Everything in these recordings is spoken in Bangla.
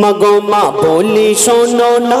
মগো মা বলি শোনো না।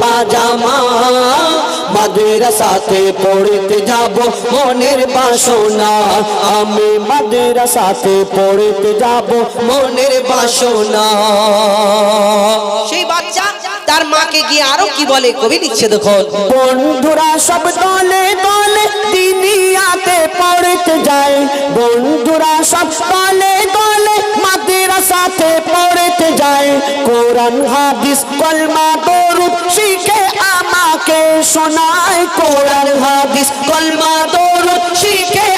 পাজামা। মাদ্রাসাতে পড়তে যাব মনের বাসনা। আমি মাদ্রাসাতে পড়তে যাব মনের বাসনা। সেই বাচ্চা তার মাকে গিয়ে আরও কি বলে? কবি লিখছে দেখুন। বন্ধুরা সব দলে দলে দিনিয়াতে পড়তে যায়। বন্ধুরা সব দলে দলে মাদ্রাসাতে পড়তে যায়। কোরআন, হাদিস, কলমা, দরুদ শিখে আমাকে শোনায়। কোরআন, হাদিস, কলমা, দরুদ শিখে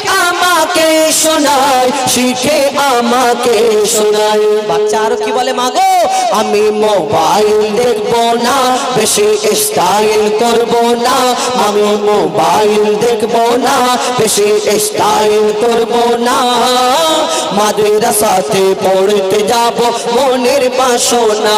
আমাকে শোনায়, শিখে আমাকে শোনায়। আরও কি বলে মাগো আমি মোবাইল দেখব না, বেশি স্টাইল করব না। আমি মোবাইল দেখব না, বেশি স্টাইল করব না। মাদ্রাসাতে পড়তে যাব, মনের বাসনা।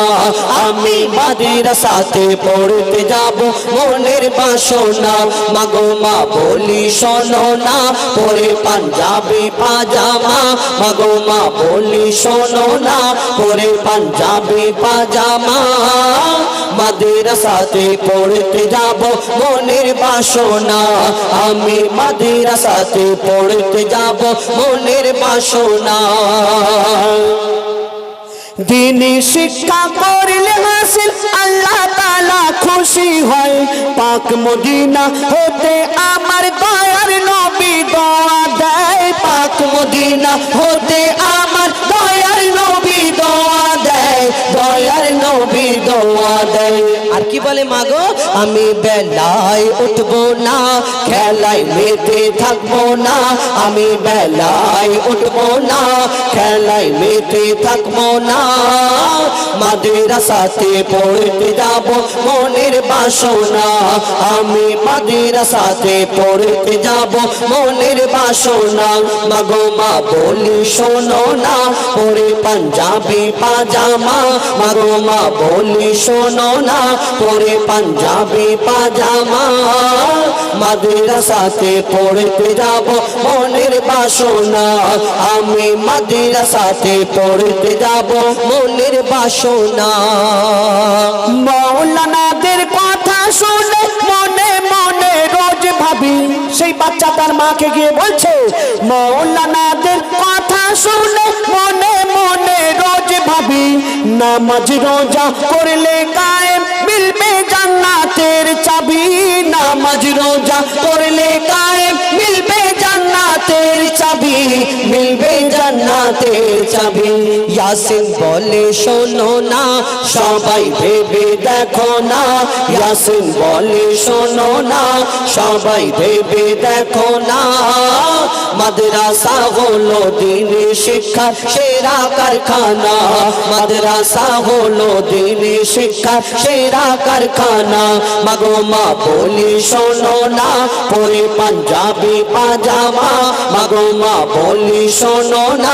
আমি মাদ্রাসাতে পড়তে যাব, মনের বাসনা। মাগো মা বলি, শোনো না, পরে পাঞ্জাবি পাজামা, মাগো মা বলি শোনো না, পরে পাঞ্জাবি পাজামা। মাদ্রাসাতে পড়তে যাব, মনের বাসনা। আমি মাদ্রাসাতে পড়তে যাব, মনের বাসনা। দিনী শিক্ষা করলে হাসিল, আল্লাহ তালা খুশি হয়। পাক মদিনা হতে আমার পাক মদিনা হতে আমার কি বলে মাগো আমি বেলায় উঠবো না, খেলায় মেতে থাকব না। আমি বেলায় উঠবো না, খেলায় মেতে থাকব না। মাদ্রাসাতে পড়তে যাব, মনের বাসনা। আমি মাদ্রাসাতে পড়তে যাব, মনের বাসনা। মাগো মা বলি, শোনো না, পরে পাঞ্জাবি পাজামা। মাগো মা বলি, শোনো না পরে পাঞ্জাবি পাজামা মাদ্রাসাতে পড়তে যাব মনের বাসনা। আমি মাদ্রাসাতে পড়তে যাব মনের বাসনা। মৌলানাদের কথা শুনে মনে মনে রোজ ভাবি, সেই বাচ্চা তার মাকে গিয়ে বলছে মৌলানাদের কথা শুনে মনে মনে রোজ ভাবি, নামাজ রোজা করলে জান্নাতের চাবি নামাজ রোজা করলে কায়েম। মিলবে জান্নাতের চাবি মিলবে জান্নাতের চাবি ইয়াসিন বলে, শোনো না, সবাই ভেবে দেখো না। ইয়াসিন বলে, শোনো না, সবাই ভেবে দেখো না। মাদ্রাসা হলো দিনে শিক্ষা, সেরা কারখানা। মাদ্রাসা হলো দিনে শিক্ষা, সেরা কারখানা। মাগো মা বলি, শোনো না, পরে পাঞ্জাবি পাজামা। মাগো মা বলি, শোনো না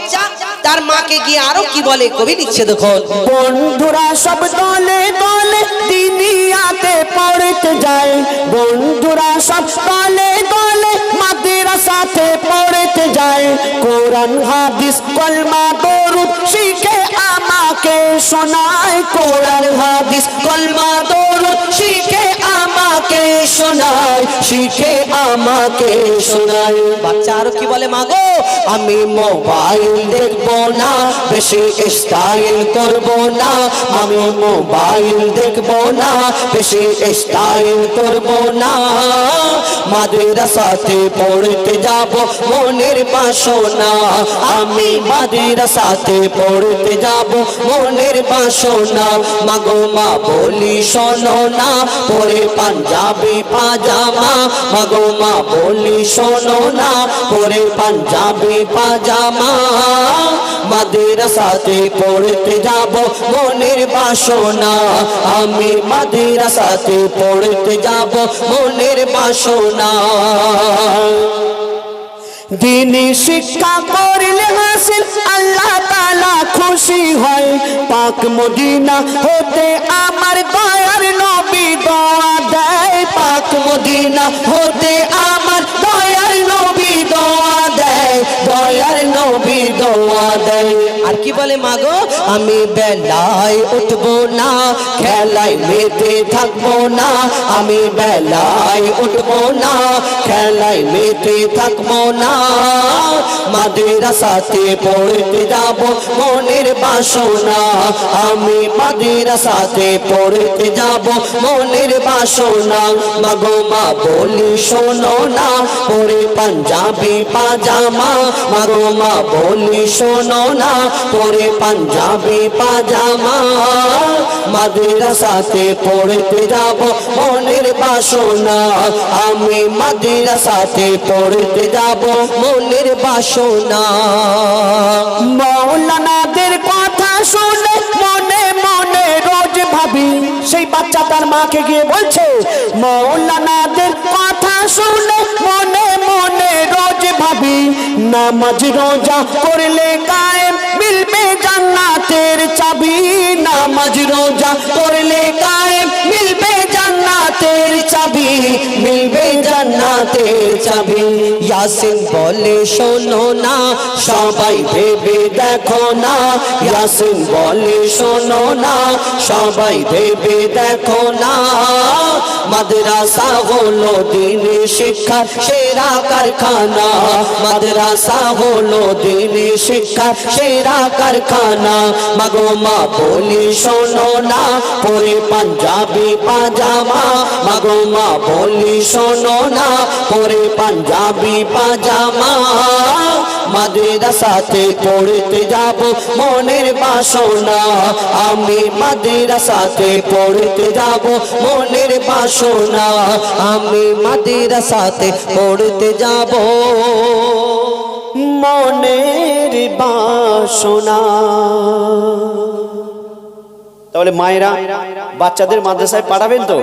তার মাকে গিয়ে আরও কি বলে? কবি লিখছে দেখুন। বন্ধুরা সব দলে দলে দিনিয়াতে পড়তে যায়। বন্ধুরা সব দলে দলে মাদ্রাসাতে পড়তে যায়। কোরআন, হাদিস, কলমা, দরুদ শিখে আমাকে শোনায়। কোরআন, হাদিস, কলমা, দরুদ শিখে আমাকে শোনায় শিখে আমাকে শোনায়। বাচ্চা আর কি বলে মাগো আমি মোবাইল দেখব না। বেশি স্টাইল করব না, আমি মোবাইল দেখব না, বেশি স্টাইল করব না। মাদ্রাসাতে পড়তে যাব মনের বাসনা, আমি মাদ্রাসাতে পড়তে যাব মনের বাসনা। মাগো মা বলি, শোনো না, পরে পাঞ্জাবি পাজামা। মাগো মা বলি, শোনো না, পরে পাঞ্জাবি পাজামা। মাদ্রাসাতে পড়তে যাব, মনের বাসনা। আমি মাদ্রাসাতে পড়তে যাব, মনের বাসনা। দিনী শিক্ষা করলে হাসিল, আল্লাহ তালা খুশি হয়। পাক মদিনা হতে আমার দয়ার নবী দোয়া দেয়। পাক মদিনা হতে আমার দয়ার নবী দোয়া দয়ার নবী দোয়া দেয়। আর কি বলে মা গো? আমি বেলায় উঠবো না, খেলায় মেতে থাকব না। আমি বেলায় উঠবো না, খেলায় মেতে থাকব না। মাদ্রাসাতে পড়তে যাব, মনের বাসনা। আমি মাদ্রাসাতে পড়তে যাব, মনের বাসনা। মাগো মা বলি শোনো না, পরে পাঞ্জাবি পাজামা। মা বলি শোনো না, পরে পাঞ্জাবি পাজামা। মাদ্রাসাতে পড়তে যাব মনের বাসনা। আমি মাদ্রাসাতে পড়তে যাব মনের বাসনা। মৌলানাদের কথা শুনে মনে মনে রোজ ভাবি, সেই বাচ্চা তার মাকে গিয়ে বলছে মৌলানাদের কথা শুনে মনে ভাবি নামাজ রোজা করলে কায়েম মিলবে জান্নাতের চাবি। নামাজ রোজা করলে কায়েম মিলবে জান্নাতের চাবি। মিলবে জান্নাতের চাবি ইয়াসিন বলে, শোনো না, সবাই ভেবে দেখো না। ইয়াসিন বলে, শোনো না, সবাই ভেবে দেখো না। মাদ্রাসা হলো দিনে শিক্ষা, সেরা কারখানা। মাদ্রাসা হলো দিনে শিক্ষা, সেরা কারখানা। মাগো মা বলি, শোনো না, পরে পাঞ্জাবি পাজামা। মাগো মা বলি, শোনো না পরে পাঞ্জাবি পাজামা। মাদ্রাসাতে পড়তে যাব, মনের বাসনা। আমি মাদ্রাসাতে পড়তে যাব, মনের বাসনা। আমি মাদ্রাসাতে পড়তে যাব, মনের বাসনা। তাহলে মায়েরা বাচ্চাদের মাদ্রাসায় পাঠাবেন তো?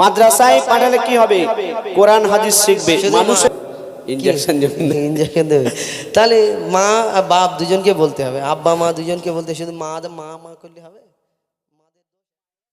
মাদ্রাসায় পাঠালে কি হবে? কোরআন হাদিস শিখবে। ইঞ্জেকশন দেবে। তাহলে মা বাপ দুজনকে বলতে হবে। আব্বা মা দুজনকে বলতে শুধু মা মা মা করলে হবে?